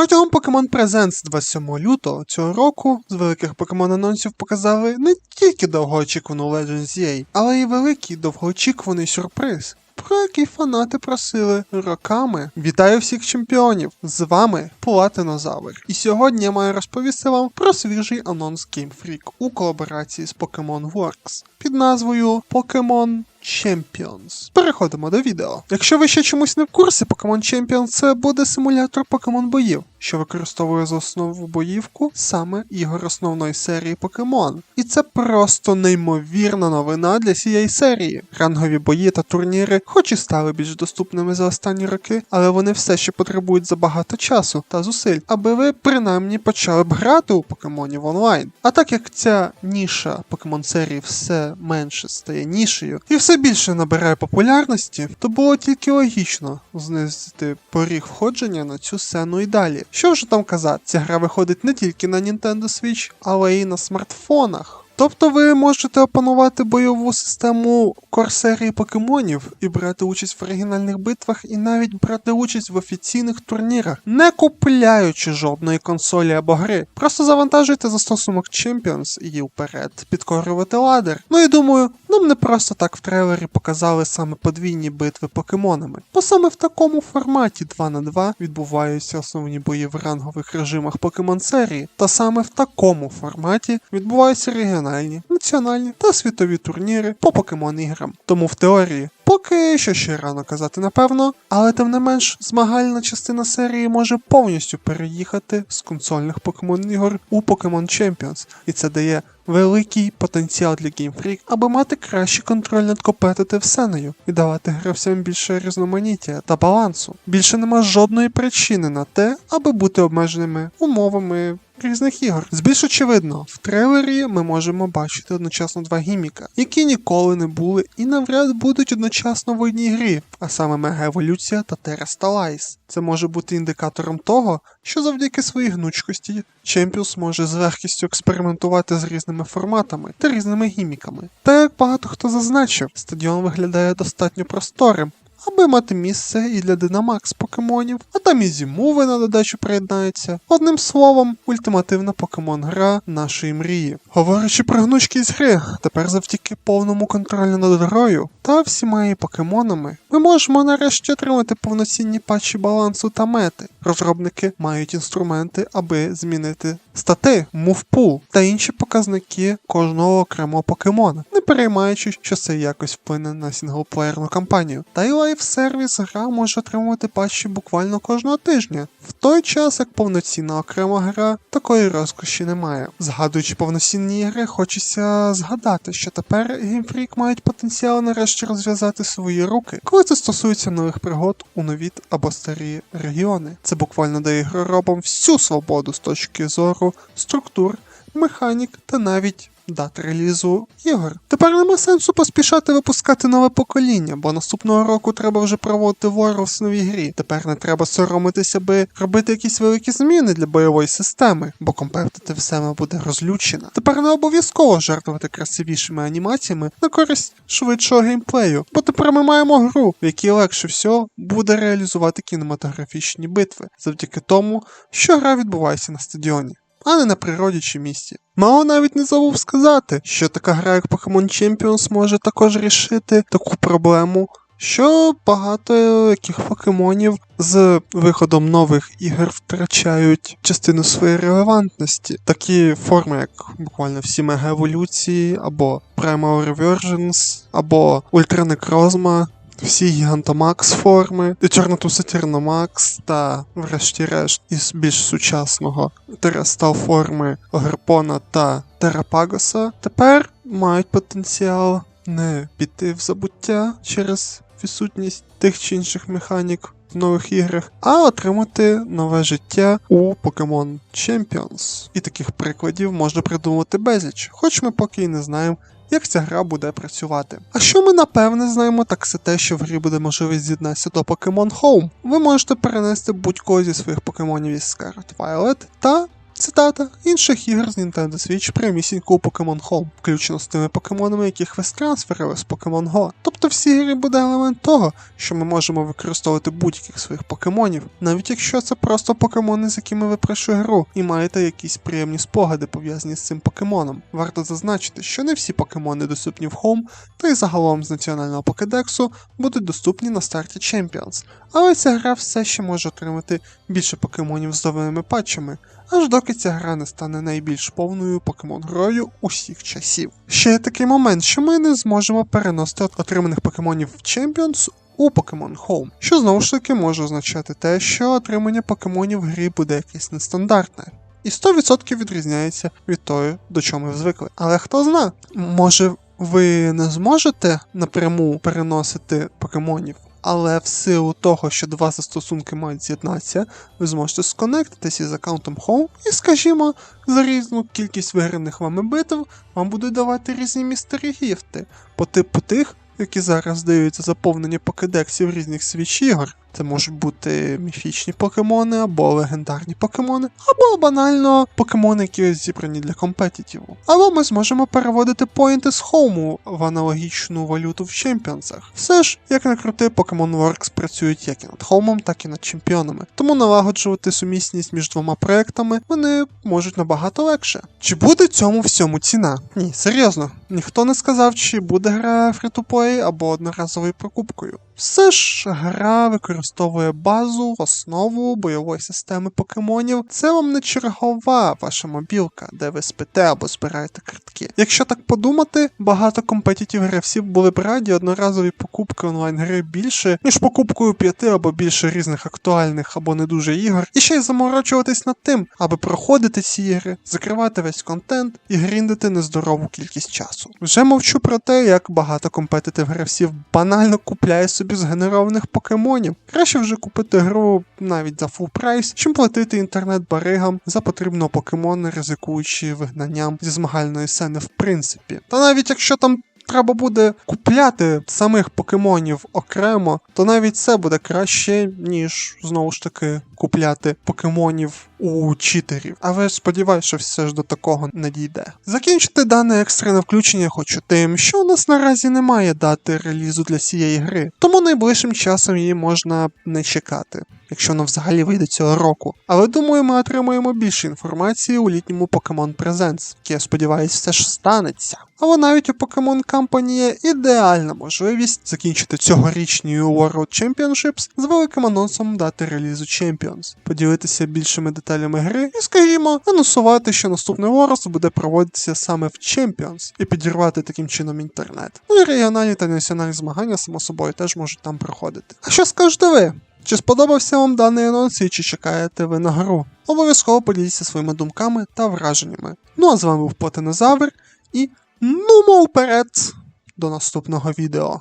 Протягом Pokemon Presents 27 лютого цього року з великих Pokemon анонсів показали не тільки довгоочікувану Legends EA, але й великий довгоочікуваний сюрприз. Про який фанати просили роками. Вітаю всіх чемпіонів! З вами Платинозавр. І сьогодні я маю розповісти вам про свіжий анонс Game Freak у колаборації з Pokemon Works під назвою Pokemon Champions. Переходимо до відео. Якщо ви ще чомусь не в курсі, Pokemon Champions це буде симулятор Pokemon боїв, що використовує за основу боївку саме ігор основної серії Pokemon. І це просто неймовірна новина для цієї серії. Рангові бої та турніри, хоч і стали більш доступними за останні роки, але вони все ще потребують забагато часу та зусиль, аби ви принаймні почали б грати у покемонів онлайн. А так як ця ніша Pokemon серії все менше стає нішею і все більше набирає популярності, то було тільки логічно знизити поріг входження на цю сцену і далі. Що вже там казати, ця гра виходить не тільки на Nintendo Switch, але й на смартфонах. Тобто ви можете опанувати бойову систему корсерії покемонів і брати участь в оригінальних битвах, і навіть брати участь в офіційних турнірах, не купляючи жодної консолі або гри. Просто завантажуйте застосунок Champions і вперед підкорювати ладер. Ну і думаю, нам не просто так в трейлері показали саме подвійні битви покемонами, бо саме в такому форматі 2 на 2 відбуваються основні бої в рангових режимах покемон серії, та саме в такому форматі відбуваються регіональні регіональні, національні та світові турніри по покемон іграм. Тому в теорії поки що ще рано казати напевно, але тим не менш змагальна частина серії може повністю переїхати з консольних покемон ігор у Pokemon Champions, і це дає великий потенціал для Game Freak, аби мати кращий контроль над компетитив сценою і давати гравцям більше різноманіття та балансу. Більше нема жодної причини на те, аби бути обмеженими умовами різних ігор. З більш очевидно, в трейлері ми можемо бачити одночасно два гіміка, які ніколи не були і навряд будуть одночасно в одній грі, а саме Мега Еволюція та Тересталайс. Це може бути індикатором того, що завдяки своїй гнучкості Чемпіус може з легкістю експериментувати з різними форматами та різними гіміками. Та як багато хто зазначив, стадіон виглядає достатньо просторим, аби мати місце і для Динамакс покемонів, а там і зімови на додачу приєднаються. Одним словом, ультимативна покемон-гра нашої мрії. Говорячи про гнучкість гри, тепер завдяки повному контролю над грою та всіма її покемонами, ми можемо нарешті отримати повноцінні патчі балансу та мети. Розробники мають інструменти, аби змінити стати, мувпул та інші показники кожного окремого покемона, не переймаючи, що це якось вплине на сінглплеєрну кампанію. Та й лайф-сервіс гра може отримувати патчі буквально кожного тижня, в той час як повноцінна окрема гра такої розкоші немає. Згадуючи повноцінні ігри, хочеться згадати, що тепер Freak мають потенціал нарешті розв'язати свої руки, коли це стосується нових пригод у нові або старі регіони. Це буквально дає ігроробам всю свободу з точки зору структур, механік та навіть дат релізу ігор. Тепер нема сенсу поспішати випускати нове покоління, бо наступного року треба вже проводити в новій грі. Тепер не треба соромитися, аби робити якісь великі зміни для бойової системи, бо компетитив саме буде розлючена. Тепер не обов'язково жертвувати красивішими анімаціями на користь швидшого геймплею, бо тепер ми маємо гру, в якій легше всього буде реалізувати кінематографічні битви, завдяки тому, що гра відбувається на стадіоні а не на природі чи місті. Мало навіть не забув сказати, що така гра, як Pokemon Champions, може також рішити таку проблему, що багато яких покемонів з виходом нових ігор втрачають частину своєї релевантності. Такі форми, як буквально всі мега-еволюції, або Primal Reversions, або Ультранекрозма, всі Гігантомакс форми, Чорнотуса Терномакс та, врешті-решт, із більш сучасного Терастал форми Гарпона та Терапагоса тепер мають потенціал не піти в забуття через відсутність тих чи інших механік. В нових іграх, а отримати нове життя у Pokemon Champions. І таких прикладів можна придумати безліч, хоч ми поки й не знаємо, як ця гра буде працювати. А що ми напевне знаємо, так це те, що в грі буде можливість з'єднатися до Pokemon Home. Ви можете перенести будь-кого зі своїх покемонів із Scarlet Violet та Цитата інших ігор з Nintendo Switch прямісінько у Pokemon Home, включно з тими покемонами, яких ви трансферили з Pokemon Go. Тобто в цій грі буде елемент того, що ми можемо використовувати будь-яких своїх покемонів, навіть якщо це просто покемони, з якими ви пройшли гру, і маєте якісь приємні спогади пов'язані з цим покемоном. Варто зазначити, що не всі покемони доступні в Home, та й загалом з національного покедексу будуть доступні на старті Champions, але ця гра все ще може отримати більше покемонів з новими патчами, аж доки ця гра не стане найбільш повною покемон-грою усіх часів. Ще є такий момент, що ми не зможемо переносити отриманих покемонів в Champions у Pokemon Home, що знову ж таки може означати те, що отримання покемонів в грі буде якесь нестандартне. І 100% відрізняється від того, до чого ми звикли. Але хто зна, може ви не зможете напряму переносити покемонів, але в силу того, що два застосунки мають з'єднатися, ви зможете сконектитися із аккаунтом Home і, скажімо, за різну кількість виграних вами битв вам будуть давати різні містері гіфти по типу тих, які зараз здаються заповнення покедексів різних свіч ігор. Це можуть бути міфічні покемони або легендарні покемони, або банально покемони, які зібрані для компетітіву. Або ми зможемо переводити поінти з хоуму в аналогічну валюту в чемпіонсах. Все ж, як не крути, Pokemon Works працюють як і над хоумом, так і над чемпіонами. Тому налагоджувати сумісність між двома проектами вони можуть набагато легше. Чи буде цьому всьому ціна? Ні, серйозно, ніхто не сказав, чи буде гра фрі-то-плей або одноразовою покупкою. Все ж гра використовує базу, основу бойової системи покемонів. Це вам не чергова ваша мобілка, де ви спите або збираєте картки. Якщо так подумати, багато компетітів гравців були б раді одноразові покупки онлайн-гри більше, ніж покупкою п'яти або більше різних актуальних або не дуже ігор, і ще й заморочуватись над тим, аби проходити ці ігри, закривати весь контент і гріндити нездорову кількість часу. Вже мовчу про те, як багато компетитив гравців банально купляє собі згенерованих покемонів. Краще вже купити гру навіть за фул прайс, чим платити інтернет-баригам за потрібного покемона, ризикуючи вигнанням зі змагальної сцени в принципі. Та навіть якщо там треба буде купляти самих покемонів окремо, то навіть це буде краще, ніж знову ж таки купляти покемонів у читерів. Але сподіваюся, що все ж до такого не дійде. Закінчити дане екстрене включення хочу тим, що у нас наразі немає дати релізу для цієї гри, тому найближчим часом її можна не чекати. Якщо воно взагалі вийде цього року. Але думаю, ми отримаємо більше інформації у літньому Pokemon Presents, який, я сподіваюся, все ж станеться. Але навіть у Pokemon Company є ідеальна можливість закінчити цьогорічні World Championships з великим анонсом дати релізу Champions, поділитися більшими деталями гри і, скажімо, анонсувати, що наступний Worlds буде проводитися саме в Champions і підірвати таким чином інтернет. Ну і регіональні та національні змагання, само собою, теж можуть там проходити. А що скажете ви? Чи сподобався вам даний анонс і чи чекаєте ви на гру? Обов'язково поділіться своїми думками та враженнями. Ну а з вами був Потинозавр і нумо вперед до наступного відео.